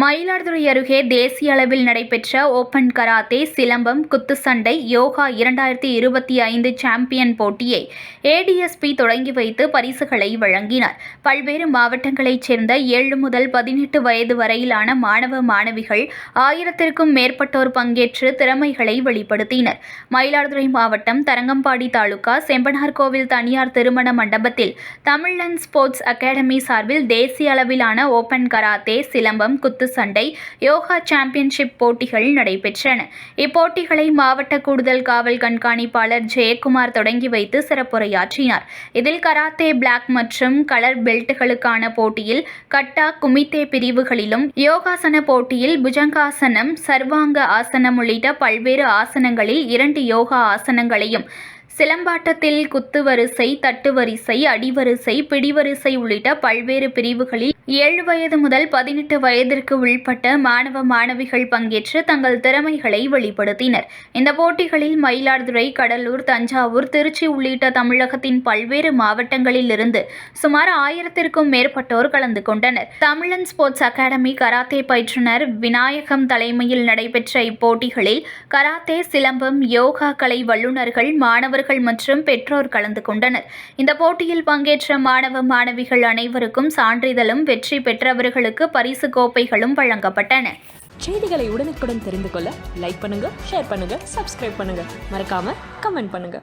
மயிலாடுதுறை அருகே தேசிய அளவில் நடைபெற்ற ஓபன் கராத்தே சிலம்பம் குத்துச்சண்டை யோகா இரண்டாயிரத்தி இருபத்தி ஐந்து சாம்பியன் போட்டியை ஏடிஎஸ்பி தொடங்கி வைத்து பரிசுகளை வழங்கினார். பல்வேறு மாவட்டங்களைச் சேர்ந்த ஏழு முதல் பதினெட்டு வயது வரையிலான மாணவ மாணவிகள் ஆயிரத்திற்கும் மேற்பட்டோர் பங்கேற்று திறமைகளை வெளிப்படுத்தினர். மயிலாடுதுறை மாவட்டம் தரங்கம்பாடி தாலுகா செம்பனார்கோவில் தனியார் திருமண மண்டபத்தில் தமிழன் ஸ்போர்ட்ஸ் அகாடமி சார்பில் தேசிய அளவிலான ஓபன் கராத்தே சிலம்பம் குத்து சண்டை யோகா சாம்பியன்ஷிப் போட்டிகள் நடைபெற்றன. இப்போட்டிகளை மாவட்ட கூடுதல் காவல் கண்காணிப்பாளர் ஜெயக்குமார் தொடங்கி வைத்து சிறப்புரையாற்றினார். இதில் கராத்தே பிளாக் மற்றும் கலர் பெல்ட்டுகளுக்கான போட்டியில் கட்டா குமித்தே பிரிவுகளிலும் யோகாசன போட்டியில் புஜங்காசனம் சர்வாங்க ஆசனம் உள்ளிட்ட பல்வேறு ஆசனங்களில் இரண்டு யோகா ஆசனங்களையும் சிலம்பாட்டத்தில் குத்துவரிசை தட்டுவரிசை அடிவரிசை பிடிவரிசை உள்ளிட்ட பல்வேறு பிரிவுகளில் ஏழு வயது முதல் பதினெட்டு வயதிற்கு உள்பட்ட மாணவ மாணவிகள் பங்கேற்று தங்கள் திறமைகளை வெளிப்படுத்தினர். இந்த போட்டிகளில் மயிலாடுதுறை கடலூர் தஞ்சாவூர் திருச்சி உள்ளிட்ட தமிழகத்தின் பல்வேறு மாவட்டங்களில் இருந்து சுமார் ஆயிரத்திற்கும் மேற்பட்டோர் கலந்து கொண்டனர். தமிழன் ஸ்போர்ட்ஸ் அகாடமி கராத்தே பயிற்றுனர் விநாயகம் தலைமையில் நடைபெற்ற இப்போட்டிகளில் கராத்தே சிலம்பம் யோகா கலை வல்லுநர்கள் மாணவர்கள் மற்றும் பெற்றோர் கலந்து கொண்டனர். இந்த போட்டியில் பங்கேற்ற மாணவ மாணவிகள் அனைவருக்கும் சான்றிதழும் வெற்றி பெற்றவர்களுக்கு பரிசு கோப்பைகளும் வழங்கப்பட்டன. செய்திகளை உடனுக்குடன் தெரிந்து கொள்ள லைக் பண்ணுங்க ஷேர் பண்ணுங்க சப்ஸ்கிரைப் பண்ணுங்க. மறக்காம கமெண்ட் பண்ணுங்க.